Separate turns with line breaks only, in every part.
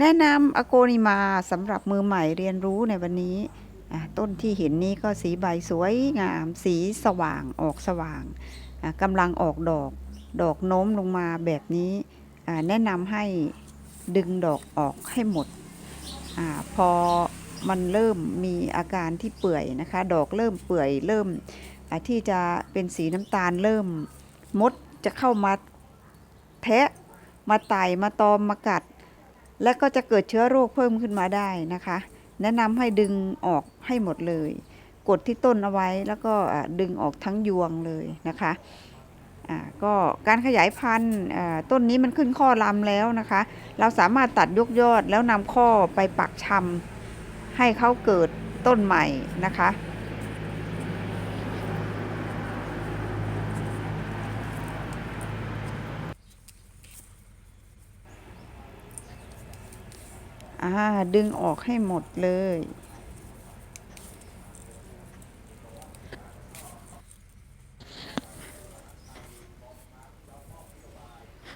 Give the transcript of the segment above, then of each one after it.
แนะนำอโกนิมาสำหรับมือใหม่เรียนรู้ในวันนี้ต้นที่เห็นนี้ก็สีใบสวยงาม สีสว่างออกสว่างกำลังออกดอก ดอกโน้มลงมาแบบนี้แนะนำให้ดึงดอกออกให้หมดอพอมันเริ่มมีอาการที่เปื่อยนะคะ ดอกเริ่มเปื่อยเริ่มที่จะเป็นสีน้ำตาลเริ่มมดจะเข้ามาแทะมาไต่มาตอมมากัด และก็จะเกิดเชื้อโรคเพิ่มขึ้นมาได้นะคะ แนะนำให้ดึงออกให้หมดเลย กดที่ต้นเอาไว้แล้วก็ดึงออกทั้งยวงเลยนะคะก็การขยายพันธุ์ต้นนี้มันขึ้นข้อลำแล้วนะคะ เราสามารถตัดยกยอดแล้วนำข้อไปปักชำให้เขาเกิดต้นใหม่นะคะ อ่าดึงออกให้หมดเลย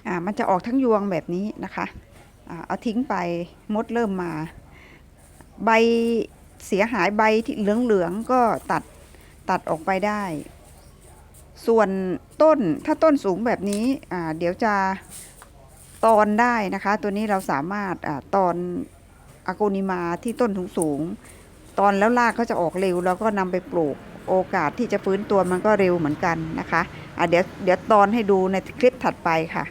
อ่ามันจะออกทั้งยวงแบบนี้นะคะอ่าเอาทิ้งไปมดเริ่มมา ใบเสียหายใบที่เหลืองๆก็ตัดตัดออกไปได้ ส่วนต้นถ้าต้นสูงแบบนี้อ่าเดี๋ยวจะตอนได้นะคะ ตัวนี้เราสามารถอาตอน อะโกนิมาที่ต้นสูงๆตอนแล้วรากก็จะออกเร็วแล้วก็นำไปปลูกโอกาสที่จะฟื้นตัวมันก็เร็วเหมือนกันนะคะะเดี๋ยวเดี๋ยวตอนให้ดูในคลิปถัดไปค่ะ